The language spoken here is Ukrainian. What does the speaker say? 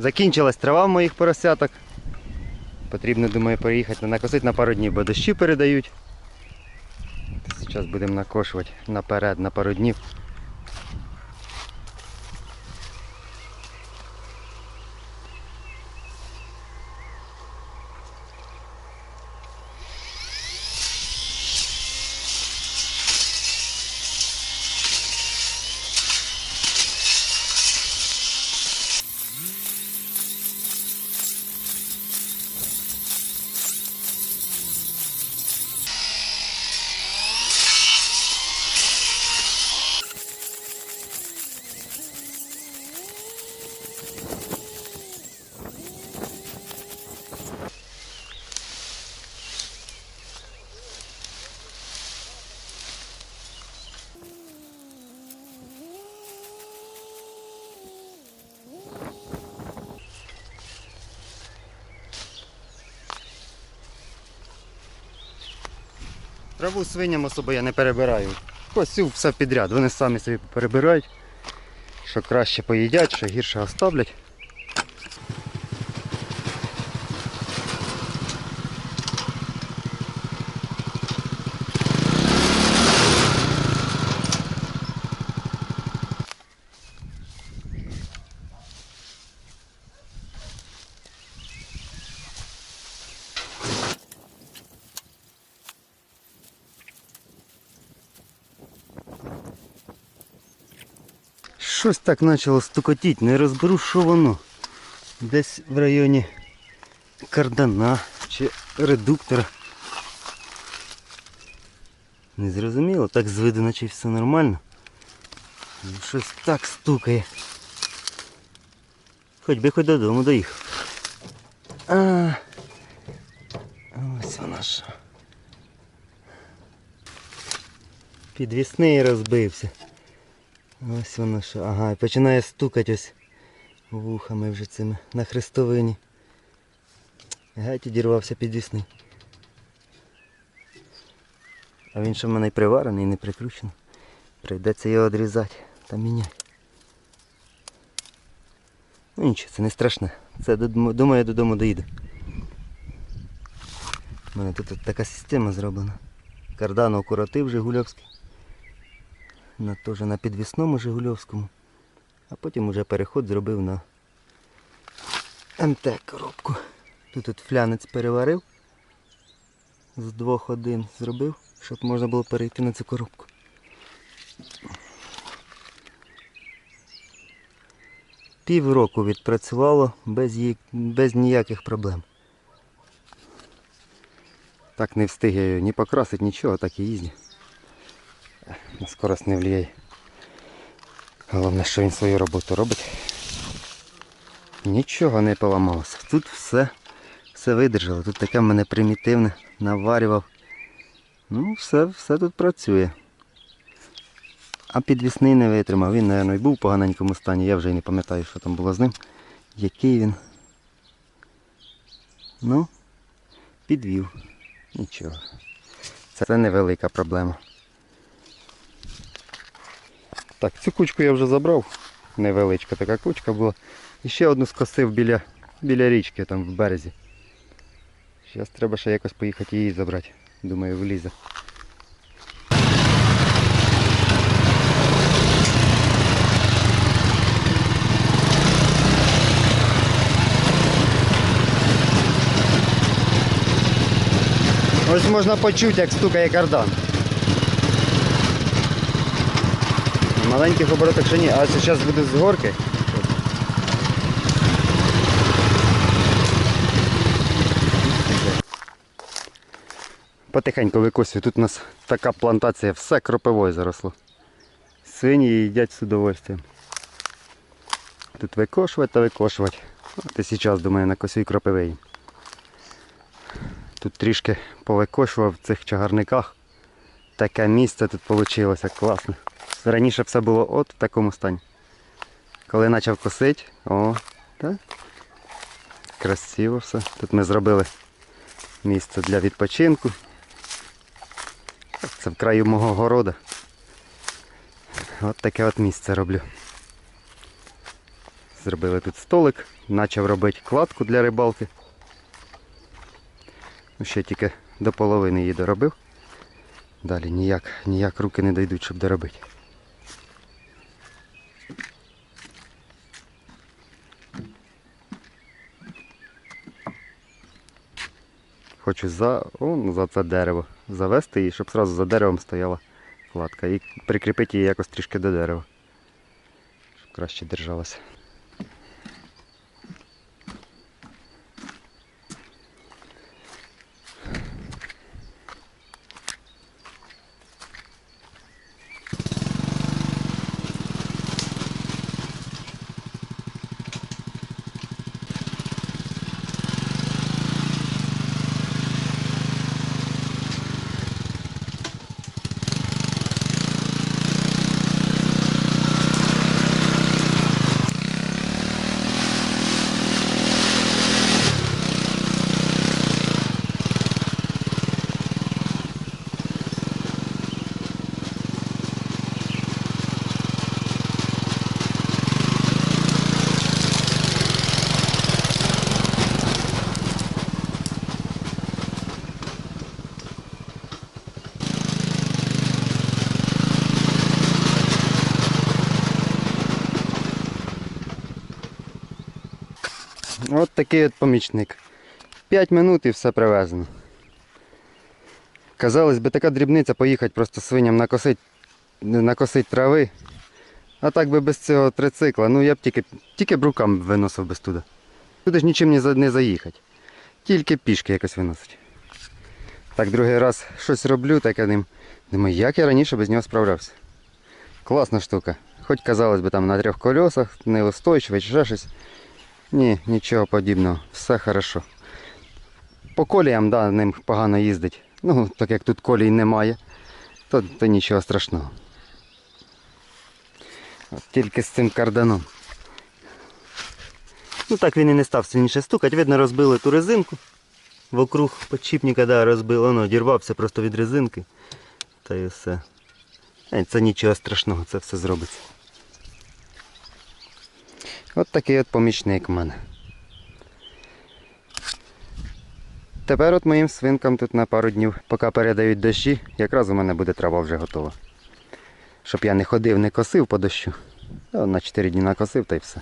Закінчилась трава в моїх поросяток. Потрібно, думаю, переїхати накосити на пару днів, бо дощі передають. Зараз будемо накошувати наперед на пару днів. Траву свиням особо я не перебираю. Косю все підряд. Вони самі собі перебирають. Що краще поїдять, що гірше оставлять. Щось так почало стукотіти, не розберу, що воно. Десь в районі кардана чи редуктора. Не зрозуміло, так з виду наче все нормально. Щось так стукає. Хоч би хоч додому доїхав. А, ось вона що. Підвісний розбився. Ось воно що. Ага, і починає стукати ось вухами вже цими на хрестовині. Геть одірвався підвісний. А він ще в мене й приварений, не прикручений. Прийдеться його відрізати та міняти. Ну нічого, це не страшне. Це думаю, я додому доїду. У мене тут така система зроблена. Кардан окуратив Жигульовський на, теж на підвісному Жигульовському. А потім уже переход зробив на МТ коробку. Тут от флянець переварив. З двох один зробив, щоб можна було перейти на цю коробку. Півроку відпрацювало без, її, без ніяких проблем. Так не встиг я її ні покрасити, нічого, так і їздю. На скорость не влияє. Головне, що він свою роботу робить. Нічого не поламалося. Тут все, все видержало. Тут таке в мене примітивне, наварював. Ну, все, все тут працює. А підвісний не витримав. Він, мабуть, і був в поганенькому стані. Я вже й не пам'ятаю, що там було з ним. Який він. Ну, підвів. Нічого. Це невелика проблема. Так, цю кучку я вже забрав. Невеличка така кучка була. І ще одну скосив біля, біля річки там в березі. Зараз треба ще якось поїхати її забрати. Думаю, влізе. Ось можна почути, як стукає кардан. На маленьких оборотах ще ні, а зараз буде з горки. Потихеньку викосюю. Тут у нас така плантація, все кропивою заросло. Свині їдять з удовольствием. Тут викошувати та викошувати. От і зараз, думаю, накосю і кропивий. Тут трішки повикошував в цих чагарниках. Таке місце тут вийшло класно. Раніше все було от в такому стані. Коли почав косити, о, так. Красиво все. Тут ми зробили місце для відпочинку. Це в краю мого города. От таке от місце роблю. Зробили тут столик, почав робити кладку для рибалки. Ну, ще тільки до половини її доробив. Далі ніяк, ніяк руки не дійдуть, щоб доробити. Хочу за, он, за це дерево завести її, щоб одразу за деревом стояла кладка. І прикріпити її якось трішки до дерева. Щоб краще держалася. От такий от помічник. 5 минут і все привезено. Казалось би, така дрібниця поїхати просто свиням накосить, накосить трави. А так би без цього трицикла, ну я б тільки, тільки б рукам виносив без туди. Туди ж нічим не, не заїхати. Тільки пішки якось виносить. Так, другий раз щось роблю, таке ним. Думаю, як я раніше без нього справлявся. Класна штука. Хоч казалось би там на трьох колесах, неустойчивий чи ще щось. Ні, нічого подібного, все хорошо. По коліям, да, ним погано їздить. Ну, так як тут колій немає, то, то нічого страшного. От тільки з цим карданом. Ну так він і не став сильніше стукати. Видно, розбили ту резинку. Вокруг подшипника да, розбило, воно дірвався просто від резинки. Та і все. Це нічого страшного, це все зробиться. От такий от помічник в мене. Тепер от моїм свинкам тут на пару днів, поки передають дощі, якраз у мене буде трава вже готова. Щоб я не ходив, не косив по дощу. На 4 дні накосив та й все.